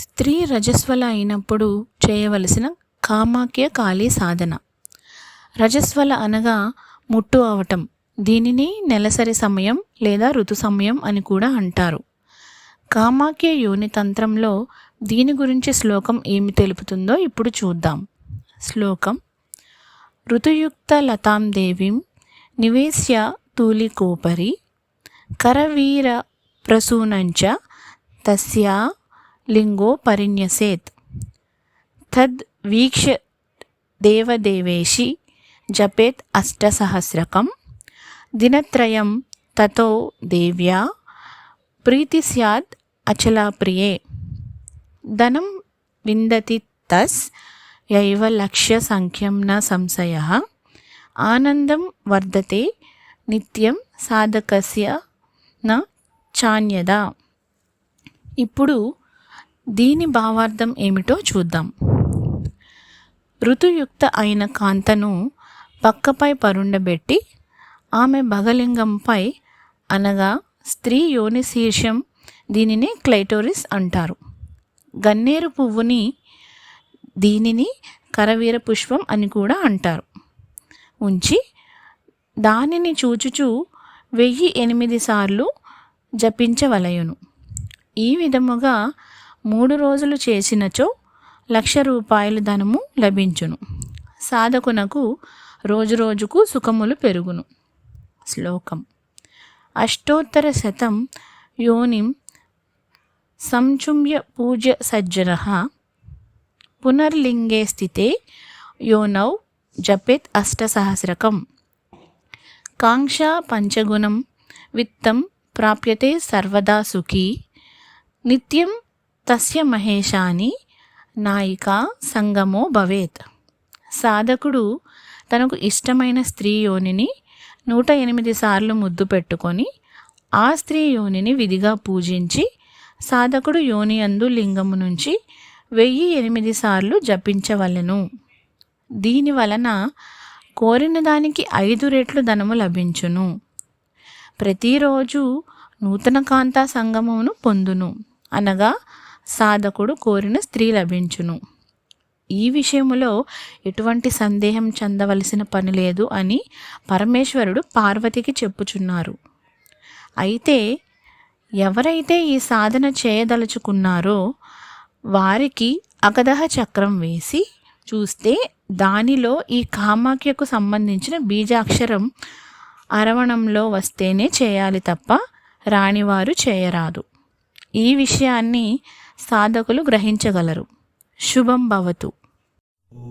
స్త్రీ రజస్వల అయినప్పుడు చేయవలసిన కామాఖ్య కాళీ సాధన. రజస్వల అనగా ముట్టు అవటం దీనిని నెలసరి సమయం లేదా ఋతు సమయం అని కూడా అంటారు. కామాఖ్య యోని తంత్రంలో దీని గురించి శ్లోకం ఏమి తెలుపుతుందో ఇప్పుడు చూద్దాం. శ్లోకం ఋతుయుక్త లతాం దేవీం నివేశ్య తూలికోపరి కరవీర ప్రసూనంచ తస్యా లింగో పరిణ్యసేత్. తద్ వీక్ష దేవదేవేషి జపేత్ అష్టసహస్రకం. దినత్రయం తతో దేవ్యా ప్రీతి స్యాద్ అచలాప్రియే. ధనం విందతి తస్ యైవ లక్ష్య సంఖ్యం న సంశయ. ఆనందం వర్ధతే నిత్యం సాధకస్య న చాన్యద. ఇప్పుడు దీని భావార్థం ఏమిటో చూద్దాం. ఋతుయుక్త అయిన కాంతను పక్కపై పరుండబెట్టి ఆమె భగలింగంపై అనగా స్త్రీ యోని శీర్షం దీనిని క్లైటోరిస్ అంటారు. గన్నేరు పువ్వుని దీనిని కరవీర పుష్పం అని కూడా అంటారు. ఉంచి దానిని చూచుచూ వెయ్యి ఎనిమిది సార్లు జపించవలయును. ఈ విధముగా మూడు రోజులు చేసినచో లక్ష రూపాయల ధనము లభించును. సాధకునకు రోజు రోజుకు సుఖములు పెరుగును. శ్లోకం. అష్టోత్తర శతం యోనిం సంచుమ్య పూజ్య సజ్జన పునర్లింగే స్థితే యోనౌ జపెత్ అష్టసహస్రకం కాంక్ష పంచగుణం విత్తం ప్రాప్యతే సర్వదా సుఖీ నిత్యం తస్య మహేశాని నాయిక సంగమో భవేత్. సాధకుడు తనకు ఇష్టమైన స్త్రీ యోనిని నూట ఎనిమిది సార్లు ముద్దు పెట్టుకొని ఆ స్త్రీ యోనిని విధిగా పూజించి సాధకుడు యోని అందు లింగము నుంచి వెయ్యి ఎనిమిది సార్లు జపించవలెను. దీని వలన కోరిన దానికి ఐదు రెట్లు ధనము లభించును. ప్రతిరోజు నూతన కాంతా సంగమమును పొందును. అనగా సాధకుడు కోరిన స్త్రీ లభించును. ఈ విషయములో ఎటువంటి సందేహం చెందవలసిన పని లేదు అని పరమేశ్వరుడు పార్వతికి చెప్పుచున్నారు. అయితే ఎవరైతే ఈ సాధన చేయదలుచుకున్నారో వారికి అగదహ చక్రం వేసి చూస్తే దానిలో ఈ కామాఖ్యకు సంబంధించిన బీజాక్షరం అరవణంలో వస్తేనే చేయాలి తప్ప రాణివారు చేయరాదు. ఈ విషయాన్ని సాధకులు గ్రహించగలరు. శుభం భవతు.